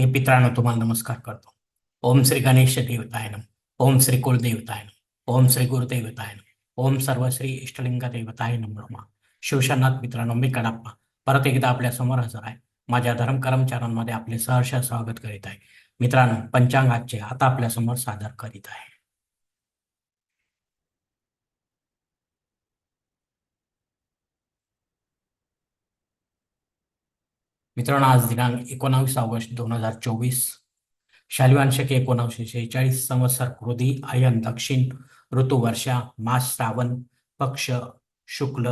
हे पित्रांनो तुम्हाला नमस्कार करतो. ओम श्री गणेश देवतायनम ओम श्री कुलदेवतायनम ओम श्री गुरुदेवतायनम ओम सर्व श्री इष्टलिंग देवताय ब्रह्मा. शिवशनाथ मित्रांनो मी कडाप्पा. परत एकदा आपल्यासमोर हजर आहे. माझ्या धर्म कर्मचाऱ्यांमध्ये आपले सहर्ष स्वागत करीत आहे. मित्रांनो पंचांगाचे आता आपल्यासमोर सादर करीत आहे. मित्रांनो आज दिनांक एकोणावीस ऑगस्ट दोन हजार चोवीस. शालिवांशके एकोणावीसशे शेहेचाळीस संवत्सर कृदी अयन दक्षिण ऋतू वर्षा मास श्रावण पक्ष शुक्ल.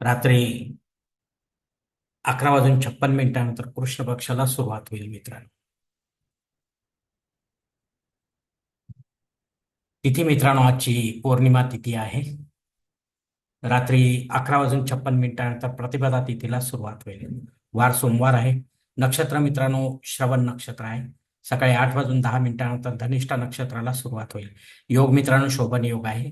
रात्री अकरा वाजून छप्पन मिनिटानंतर कृष्ण पक्षाला सुरुवात होईल मित्रांनो. तिथी मित्रांनो आजची पौर्णिमा तिथी आहे. रात्री अकरा वाजून छप्पन मिनिटानंतर प्रतिपदा तिथीला सुरुवात होईल. वार सोमवार आहे. नक्षत्र मित्रांनो श्रवण नक्षत्र आहे. सकाळी आठ वाजून दहा मिनिटानंतर धनिष्ठा नक्षत्राला सुरुवात होईल. योग मित्रांनो शोभन योग आहे.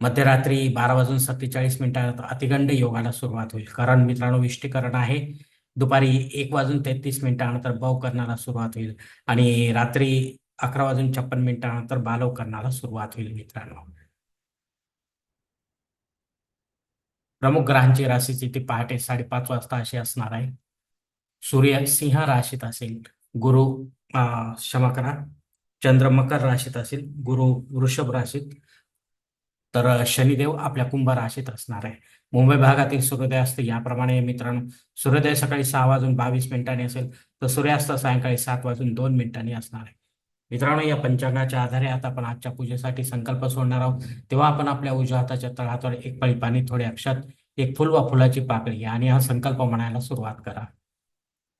मध्यरात्री बारा वाजून सत्तेचाळीस मिनिटानंतर अतिगंड योगाला सुरुवात होईल. करण मित्रांनो विष्टीकरण आहे. दुपारी एक वाजून तेहतीस मिनिटानंतर बव करण्याला सुरुवात होईल. आणि रात्री अकरा वाजून छप्पन मिनिटानंतर बालवकरणाला सुरुवात होईल मित्रांनो. प्रमुख ग्रहांची राशीची ती पहाटे साडेपाच वाजता अशी असणार आहे. सूर्य सिंह राशीत असेल गुरु क्षमा करा. चंद्र मकर राशीत असेल गुरु वृषभ राशीत. तर शनिदेव आपल्या कुंभ राशीत असणार आहे. मुंबई भागातील सूर्योदय असते याप्रमाणे मित्रांनो सूर्योदय सकाळी सहा वाजून बावीस मिनिटांनी असेल तर सूर्यास्त सायंकाळी सात वाजून दोन मिनिटांनी असणार आहे. मित्रांनो या पंचांगाच्या आधारे आता आपण आजच्या पूजेसाठी संकल्प सोडणार आहोत. तेव्हा आपण आपल्या उजव्या हाताच्या तळहातावर एक पळी पाणी थोडे अक्षात एक फुल व फुलाची पाकळी आणि हा संकल्प म्हणायला सुरुवात करा.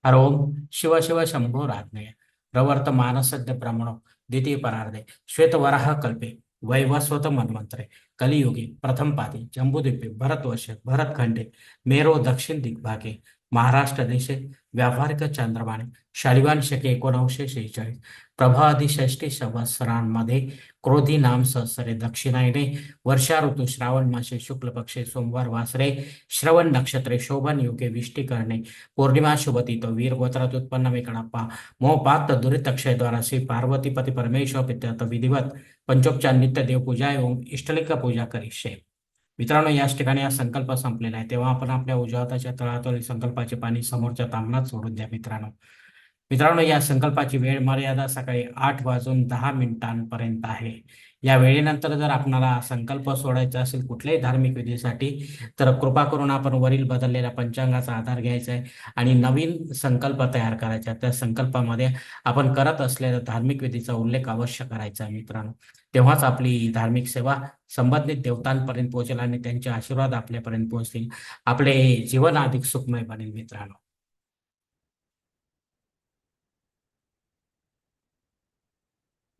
हर ओम शिव शिव शंभो राज्ञय प्रवर्त मानसद्य ब्रह्मणो द्वितीय परार्धे. श्वेतवराह कल्पे वैवस्वत मन्वंतरे कलियुगे प्रथम पादे जम्बूद्वीपे भरतवर्षे भरतखंडे मेरो दक्षिण दिग्भागे. महाराष्ट्र देशे व्यावहारिक चंद्रमाने शालिवान शके एकोणावीसशे शेहेचाळीस प्रभादी संवत्सरांमध्ये क्रोधी नाम सहसरे दक्षिणायने वर्षा ऋतू श्रावण मासे शुक्ल पक्षे सोमवार वासरे श्रवण नक्षत्रे शोभन युगे विष्टी करणे पौर्णिमा शुभतीत वीर गोत्रात उत्पन्न वेकणाप्पा दुरितक्षय द्वारा श्री पार्वतीपती परमेश्वर पित्यात विधिवत पंचोपचार नित्य देवपूजा एवं इष्टलिंग पूजा करिष्ये। मित्रांनो याच ठिकाणी हा संकल्प संपलेला आहे. तेव्हा आपण आपल्या उजव्या हाताच्या संकल्पाचे पाणी समोरच्या तांबणात सोडून द्या मित्रांनो. मित्रांनो या संकल्पाची वेळ मर्यादा सकाळी आठ वाजून दहा मिनिटांपर्यंत आहे. या वेळेनंतर जर आपणाला संकल्प सोडायचा असेल कुठल्याही धार्मिक विधीसाठी तर कृपा करून आपण वरील बदललेल्या पंचांगाचा आधार घ्यायचा आहे आणि नवीन संकल्प तयार करायचा त्या संकल्पामध्ये आपण करत असलेल्या धार्मिक विधीचा उल्लेख अवश्य करायचा मित्रांनो. तेव्हाच आपली धार्मिक सेवा संबंधित देवतांपर्यंत पोहोचेल आणि त्यांचे आशीर्वाद आपल्यापर्यंत पोहोचतील. आपले जीवन अधिक सुखमय बनेल मित्रांनो.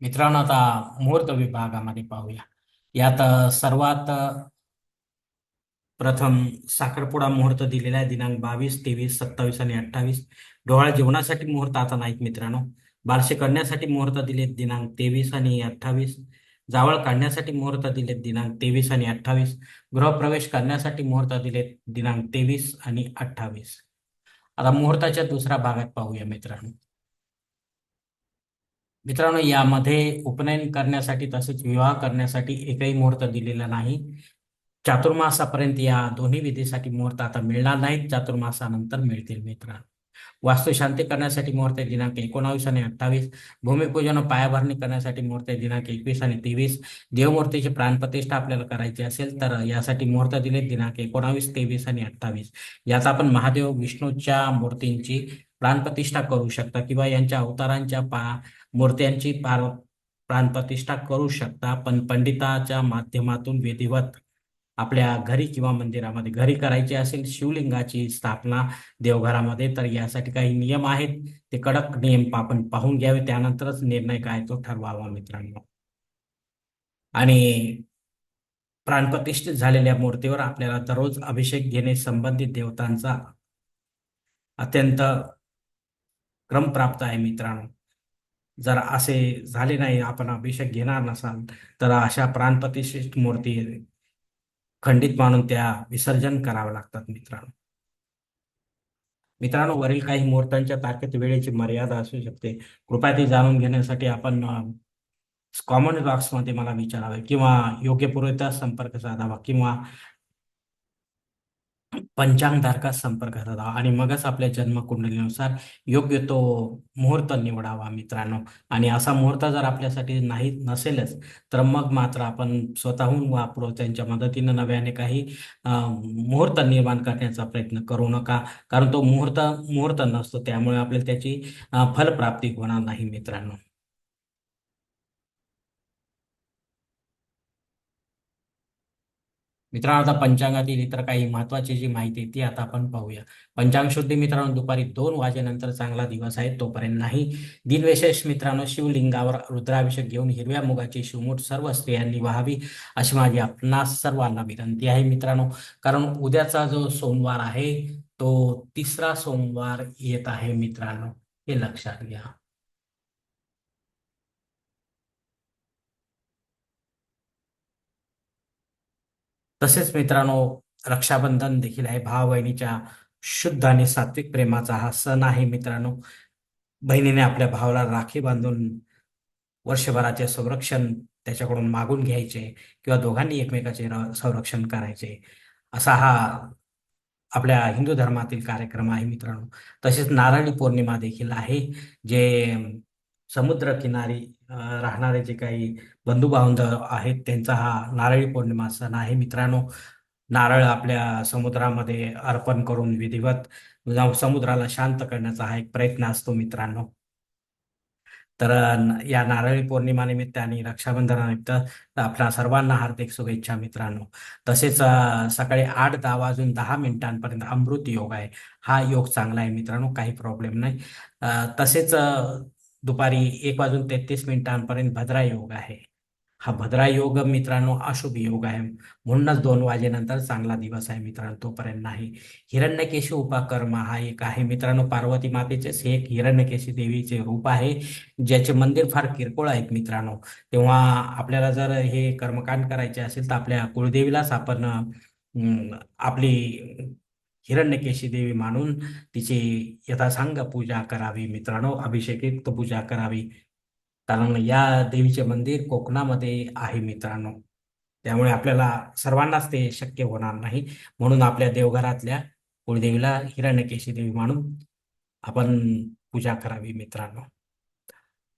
मित्रांनो आता मुहूर्त विभागामध्ये पाहूया. यात सर्वात प्रथम साखरपुडा मुहूर्त दिलेला आहे दिनांक बावीस तेवीस सत्तावीस आणि अठ्ठावीस. डोहाळ जेवणासाठी मुहूर्त आता नाहीत मित्रांनो. बारसे करण्यासाठी मुहूर्त दिलेत दिनांक तेवीस आणि अठ्ठावीस. जावळ काढण्यासाठी मुहूर्त दिलेत दिनांक तेवीस आणि अठ्ठावीस. गृहप्रवेश करण्यासाठी मुहूर्त दिलेत दिनांक तेवीस आणि अठ्ठावीस. आता मुहूर्ताच्या दुसऱ्या भागात पाहूया मित्रांनो. मित्रांनो यामध्ये उपनयन करण्यासाठी तसेच विवाह करण्यासाठी एकही मुहूर्त दिलेला नाही. चातुर्मासापर्यंत या दोन्ही विधीसाठी मुहूर्त आता मिळणार नाहीत. चातुर्मासानंतर मिळतील मित्रांनो. वास्तुशांती करण्यासाठी मुहूर्त दिनांक एकोणावीस आणि अठ्ठावीस. भूमिपूजन पायाभरणी करण्यासाठी मुहूर्त दिनांक एकवीस आणि तेवीस. देवमूर्तीची प्राणप्रतिष्ठा आपल्याला करायची असेल तर यासाठी मुहूर्त दिले दिनांक एकोणावीस तेवीस आणि अठ्ठावीस. यात आपण महादेव विष्णूच्या मूर्तींची प्राणप्रतिष्ठा करू शकता किंवा यांच्या अवतारांच्या पा मूर्त्यांची पार प्राणप्रतिष्ठा करू शकता पण पंडिताच्या माध्यमातून विधिवत आपल्या घरी किंवा मंदिरामध्ये घरी करायची असेल शिवलिंगाची स्थापना देवघरामध्ये तर यासाठी काही नियम आहेत. ते कडक नियम आपण पाहून घ्यावे. त्यानंतरच निर्णय काय तो ठरवावा मित्रांनो. आणि प्राणप्रतिष्ठित झालेल्या मूर्तीवर आपल्याला दररोज अभिषेक घेणे संबंधित देवतांचा अत्यंत क्रम प्राप्त आहे मित्रांनो. जर असे झाले नाही आपण अभिषेक घेणार नसाल तर अशा प्राणप्रतिष्ठित मूर्ती खंडित मानून त्या विसर्जन कराव्या लागतात मित्रांनो. मित्रांनो वरील काही मुहूर्तांच्या तारखेत वेळेची मर्यादा असू शकते. कृपया ती जाणून घेण्यासाठी आपण कॉमेंट बॉक्समध्ये मला विचारावे किंवा योग्य पुरवठा संपर्क साधावा किंवा पंचांग धारकात संपर्क साधावा आणि मगच आपल्या जन्मकुंडलीनुसार योग्य तो मुहूर्त निवडावा मित्रांनो. आणि असा मुहूर्त जर आपल्यासाठी नाही नसेलच तर मग मात्र आपण स्वतःहून वापरू त्यांच्या मदतीनं नव्याने काही मुहूर्त निर्माण करण्याचा प्रयत्न करू नका. कारण तो मुहूर्त मुहूर्त नसतो त्यामुळे आपल्याला त्याची फलप्राप्ती होणार नाही मित्रांनो. मित्रांनो आता पंचांगातील इतर काही महत्वाची जी माहिती आहे ती आता आपण पाहूया. पंचांग शुद्धी मित्रांनो दुपारी दोन वाजेनंतर चांगला दिवस आहे तोपर्यंत नाही. दिनविशेष मित्रांनो शिवलिंगावर रुद्राभिषेक घेऊन हिरव्या मुगाची शिवमूठ सर्व स्त्रियांनी व्हावी अशी माझी आपणास सर्वांना विनंती आहे मित्रांनो. कारण उद्याचा जो सोमवार आहे तो तिसरा सोमवार येत आहे मित्रांनो. हे लक्षात घ्या. तसेच मित्रांनो रक्षाबंधन देखील आहे. भाव बहिणीच्या शुद्ध आणि सात्विक प्रेमाचा हा सण आहे मित्रांनो. बहिणीने आपल्या भावाला राखी बांधून वर्षभराचे संरक्षण त्याच्याकडून मागून घ्यायचे किंवा दोघांनी एकमेकाचे र- संरक्षण करायचे. असा हा आपल्या हिंदू धर्मातील कार्यक्रम आहे मित्रांनो. तसेच नारळी पौर्णिमा देखील आहे जे समुद्र किनारी राहणारे जे काही बंधू आहेत त्यांचा हा नारळी पौर्णिमा सण आहे. मित्रांनो नारळ आपल्या समुद्रामध्ये अर्पण करून विधिवत समुद्राला शांत करण्याचा हा एक प्रयत्न असतो मित्रांनो. तर या नारळी पौर्णिमानिमित्त आणि रक्षाबंधनानिमित्त आपल्या सर्वांना हार्दिक शुभेच्छा मित्रांनो. तसेच सकाळी आठ दहा वाजून दहा मिनिटांपर्यंत अमृत योग आहे. हा योग चांगला आहे मित्रांनो काही प्रॉब्लेम नाही. तसेच दुपारी एक वाजून तेहतीस मिनिटांपर्यंत भद्रा योग आहे. हा भद्रा योग मित्रांनो अशुभ योग आहे. म्हणूनच दोन वाजेनंतर चांगला दिवस आहे मित्रांनो तोपर्यंत नाही. हिरण्यकेशी उपाकर्म हा एक आहे. मित्रांनो पार्वती मातेचेच हे एक हिरण्यकेशी देवीचे रूप आहे ज्याचे मंदिर फार किरकोळ आहेत मित्रांनो. तेव्हा आपल्याला जर हे कर्मकांड करायचे असेल तर आपल्या कुळदेवीलाच आपण आपली हिरण्यकेशी देवी मानून तिची यथासांग पूजा करावी. मित्रांनो अभिषेकित पूजा करावी. कारण या देवीचे मंदिर कोकणामध्ये आहे मित्रांनो. त्यामुळे आपल्याला सर्वांनाच ते शक्य होणार नाही. म्हणून आपल्या देवघरातल्या कुळदेवीला हिरण्यकेशी देवी मानून आपण पूजा करावी मित्रांनो.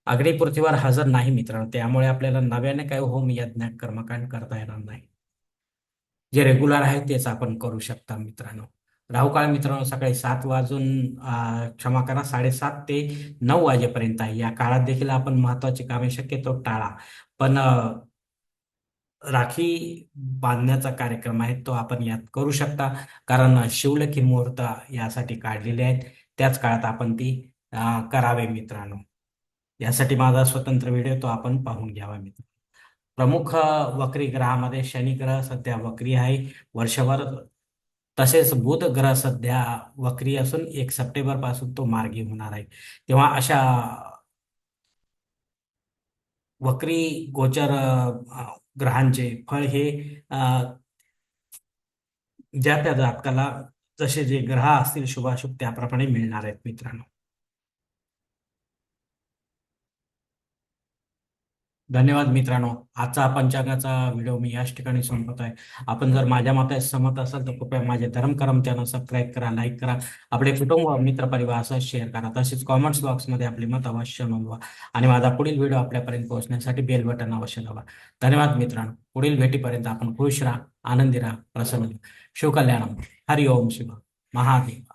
अग्नि पृथ्वीवर हजर नाही मित्रांनो. त्यामुळे आपल्याला नव्याने काय होम यज्ञ कर्मकांड करता येणार नाही. जे रेग्युलर आहे तेच आपण करू शकता मित्रांनो. राहू काळ मित्रांनो सकाळी सात वाजून क्षमा करा साडेसात ते नऊ वाजेपर्यंत आहे. या काळात देखील आपण महत्वाची कामे शक्यतो टाळा. पण राखी बांधण्याचा कार्यक्रम आहे तो आपण यात करू शकता. कारण शिवलखी मुहूर्त यासाठी काढलेले आहेत. त्याच काळात आपण ती करावे मित्रांनो. यासाठी माझा स्वतंत्र व्हिडिओ तो आपण पाहून घ्यावा मित्र प्रमुख वक्री ग्रहामध्ये शनी ग्रह सध्या वक्री आहे. वर्षभर तसेच बुध ग्रह सध्या वक्री असून एक सप्टेंबरपासून तो मार्गी होणार आहे. तेव्हा अशा वक्री गोचर ग्रहांचे फळ हे ज्या त्या जातकाला जसे जे ग्रह असतील शुभाशुभ त्याप्रमाणे मिळणार आहेत मित्रांनो. धन्यवाद मित्रांनो. आजचा पंचांगाचा व्हिडिओ मी याच ठिकाणी संपत आहे. आपण जर माझ्या मते सहमत असाल तर कृपया माझे धर्मकरम चॅनल सबस्क्राईब करा लाईक करा. आपले कुटुंब मित्र परिवार असं शेअर करा. तसेच कॉमेंट्स बॉक्समध्ये आपले मत अवश्य नोंदवा. आणि माझा पुढील व्हिडिओ आपल्यापर्यंत पोहोचण्यासाठी बेल बटन अवश्य लावा धन्यवाद मित्रांनो. पुढील भेटीपर्यंत आपण खुश राहा आनंदी राहा प्रसन्न राहा. शिवकल्याणम हरि ओम शिव महादेव.